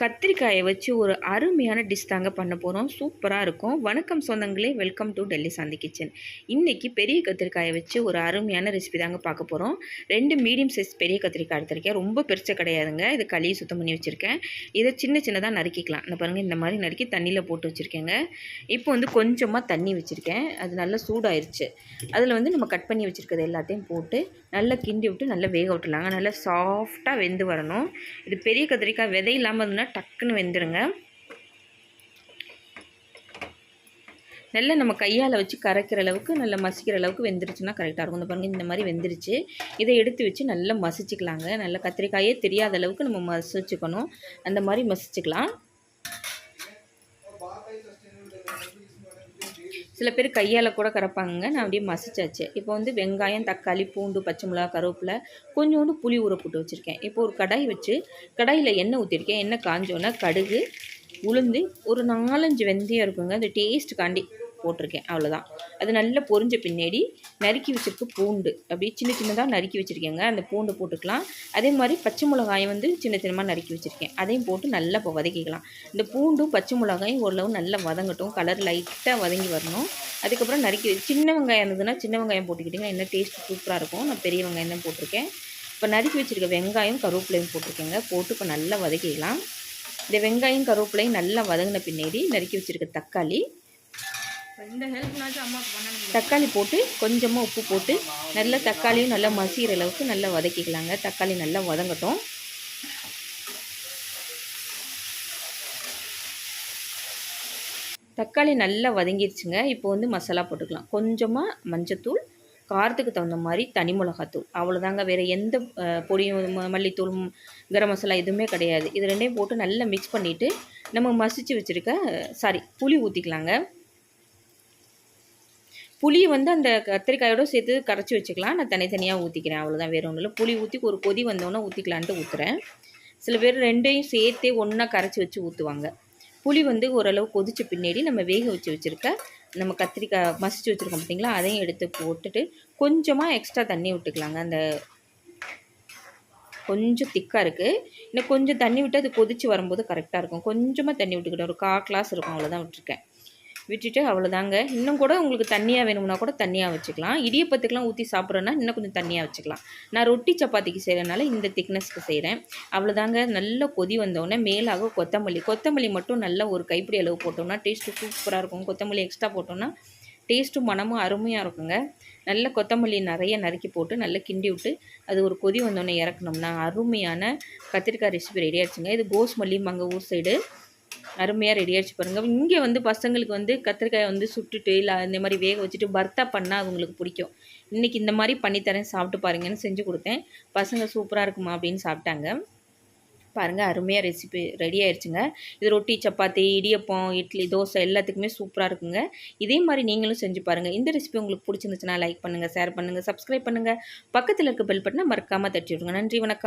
கத்திரிக்காயை வச்சு ஒரு அருமையான டிஷ் தாங்க பண்ண போகிறோம் சூப்பராக இருக்கும். வணக்கம் சொந்தங்களே. Welcome to Delhi Shanthi kitchen இன்றைக்கி பெரிய கத்திரிக்காயை வச்சு ஒரு அருமையான ரெசிபி தாங்க பார்க்க போகிறோம் ரெண்டு மீடியம் சைஸ் பெரிய கத்திரிக்காய் எடுத்திருக்கேன். ரொம்ப பெருசாக கிடையாதுங்க. இது களியை சுத்தம் பண்ணி வச்சுருக்கேன். இதை சின்ன சின்னதாக நறுக்கிக்கலாம். இந்த பாருங்கள் இந்த மாதிரி நறுக்கி தண்ணியில் போட்டு வச்சுருக்கேங்க. இப்போ வந்து கொஞ்சமாக தண்ணி வச்சுருக்கேன். அது நல்லா சூடாயிருச்சு. அதில் வந்து நம்ம கட் பண்ணி வச்சுருக்கிறது எல்லாத்தையும் போட்டு நல்லா கிண்டி விட்டு நல்லா வேக விட்டுலாங்க நல்லா சாஃப்டாக வெந்து வரணும். இது பெரிய கத்திரிக்காய் விதை இல்லாமல் இருந்தால் டக்குன்னு வெந்துடுங்க நல்லா நம்ம கையால் வச்சு கரைக்கிற அளவுக்கு நல்லா மசிக்கிற அளவுக்கு வெந்துருச்சுன்னா கரெக்டாக இருக்கும். இந்த பாருங்கள் இந்த மாதிரி வெந்துருச்சு. இதை எடுத்து வச்சு நல்லா மசிச்சுக்கலாங்க. நல்லா கத்திரிக்காயே தெரியாத அளவுக்கு நம்ம மசிச்சுக்கணும். அந்த மாதிரி மசிச்சுக்கலாம். சில பேர் கையால் கூட கறப்பாங்க நான் அப்படியே மசிச்சாச்சு. இப்போ வந்து வெங்காயம் தக்காளி பூண்டு பச்சை மிளகா கருவேப்பிலை கொஞ்சோண்டு புளி ஊற போட்டு வச்சுருக்கேன். இப்போ ஒரு கடாய் வச்சு கடாயில் எண்ணெய் ஊற்றிருக்கேன் எண்ணெய் காஞ்சோன்னா கடுகு உளுந்து ஒரு நாலஞ்சு வெந்தயம் இருக்குங்க. அந்த டேஸ்ட்டுக்காண்டி காண்டி போட்டிருக்கேன். அவ்வளோதான் அது நல்லா பொரிஞ்ச பின்னாடி நறுக்கி வச்சுருக்க பூண்டு. அப்படியே சின்ன சின்னதாக நறுக்கி வச்சுருக்கேங்க. அந்த பூண்டு போட்டுக்கலாம். அதே மாதிரி பச்சை மிளகாயை வந்து சின்ன சின்னமாக நறுக்கி வச்சுருக்கேன். அதையும் போட்டு நல்லா இப்போ வதக்கிக்கலாம். இந்த பூண்டும் பச்சை மிளகாயும் ஓரளவு நல்லா வதங்கட்டும். கலர் லைட்டாக வதங்கி வரணும். அதுக்கப்புறம் நறுக்கி சின்ன வெங்காயம் இருந்ததுன்னா சின்ன வெங்காயம் போட்டுக்கிட்டிங்கன்னா என்ன டேஸ்ட் சூப்பராக இருக்கும். நான் பெரிய வெங்காயம் தான் போட்டிருக்கேன். இப்போ நறுக்கி வச்சுருக்க வெங்காயம் கருவேப்பிலையும் போட்டிருக்கேங்க. போட்டு இப்போ நல்லா வதக்கிக்கலாம். இந்த வெங்காயம் கருவேப்பிலையும் நல்லா வதங்கின பின்னாடி நறுக்கி வச்சுருக்க தக்காளி தக்காளி போட்டு கொஞ்சமாக உப்பு போட்டு நல்லா தக்காளியும் நல்லா மசிகிற அளவுக்கு நல்லா வதக்கிக்கலாங்க. தக்காளி நல்லா வதங்கட்டும். தக்காளி நல்லா வதங்கிடுச்சுங்க இப்போ வந்து மசாலா போட்டுக்கலாம். கொஞ்சமாக மஞ்சத்தூள் காரத்துக்கு தகுந்த மாதிரி தனி மிளகாத்தூள். அவ்வளோதாங்க வேறு எந்த பொடியும் மல்லித்தூள் கரம் மசாலா எதுவுமே கிடையாது. இது ரெண்டையும் போட்டு நல்லா மிக்ஸ் பண்ணிவிட்டு நம்ம மசித்து வச்சுருக்க சாரி புளி ஊற்றிக்கலாங்க புளியை வந்து அந்த கத்திரிக்காயோடு சேர்த்து கரைச்சி வச்சுக்கலாம். நான் தனித்தனியாக ஊற்றிக்கிறேன் அவ்வளோதான் வேறு ஒன்றும் இல்லை புளி ஊற்றி ஒரு கொதி வந்தோன்னே ஊற்றிக்கலான்ட்டு ஊற்றுறேன் சில பேர் ரெண்டையும் சேர்த்தே ஒன்றா கரைச்சி வச்சு ஊற்றுவாங்க புளி வந்து ஓரளவு கொதித்த பின்னாடி நம்ம வேக வச்சு வச்சுருக்க நம்ம கத்திரிக்காய் மசிச்சு வச்சுருக்கோம் பார்த்திங்களா அதையும் எடுத்து போட்டுட்டு கொஞ்சமாக எக்ஸ்ட்ரா தண்ணி விட்டுக்கலாங்க. அந்த கொஞ்சம் திக்காக இருக்குது இன்னும் கொஞ்சம் தண்ணி விட்டு அது கொதித்து வரும்போது கரெக்டாக இருக்கும். கொஞ்சமாக தண்ணி விட்டுக்கிட்டேன். ஒரு கா கிளாஸ் இருக்கும். அவ்வளோதான் விட்டுருக்கேன். விட்டுட்டு அவ்வளோதாங்க இன்னும் கூட உங்களுக்கு தண்ணியாக வேணும்னா கூட தண்ணியாக வச்சுக்கலாம். இடியப்பத்துக்கெலாம் ஊற்றி சாப்பிட்றோன்னா இன்னும் கொஞ்சம் தண்ணியாக வச்சுக்கலாம். நான் ரொட்டி சப்பாத்திக்கு செய்கிறனால இந்த திக்னஸ்க்கு செய்கிறேன் அவ்வளோதாங்க நல்ல கொதி வந்தோடனே மேலாக கொத்தமல்லி. கொத்தமல்லி மட்டும் நல்ல ஒரு கைப்பிடி அளவு போட்டோம்னா டேஸ்ட்டு சூப்பராக இருக்கும். கொத்தமல்லி எக்ஸ்ட்ரா போட்டோம்னா டேஸ்ட்டும் மனமும் அருமையாக இருக்குங்க. நல்ல கொத்தமல்லி நிறைய நறுக்கி போட்டு நல்லா கிண்டி விட்டு அது ஒரு கொதி வந்தோடனே இறக்கணும்னா அருமையான கத்திரிக்காய் ரெசிபி ரெடி ஆச்சுங்க இது கோஸ் மல்லி மங்க ஊர் சைடு அருமையாக ரெடி ஆகிடுச்சு பாருங்கள் இங்கே வந்து பசங்களுக்கு வந்து கத்திரிக்காயை வந்து சுட்டுட்டு இல்லை இந்த மாதிரி வேக வச்சுட்டு பர்த்தா பண்ணால் அவங்களுக்கு பிடிக்கும். இன்றைக்கி இந்த மாதிரி பண்ணித்தரேன் சாப்பிட்டு பாருங்கன்னு செஞ்சு கொடுத்தேன். பசங்க சூப்பராக இருக்குமா அப்படின்னு சாப்பிட்டாங்க. பாருங்கள் அருமையாக ரெசிபி ரெடி ஆயிடுச்சுங்க. இது ரொட்டி சப்பாத்தி இடியப்பம் இட்லி தோசை எல்லாத்துக்குமே சூப்பராக இருக்குங்க. இதே மாதிரி நீங்களும் செஞ்சு பாருங்கள் இந்த ரெசிபி உங்களுக்கு பிடிச்சிருந்துச்சுன்னா லைக் பண்ணுங்கள் ஷேர் பண்ணுங்கள் சப்ஸ்கிரைப் பண்ணுங்கள் பக்கத்தில் இருக்க பெல் பட்டனை மறக்காமல் தட்டி விடுங்க நன்றி வணக்கம்.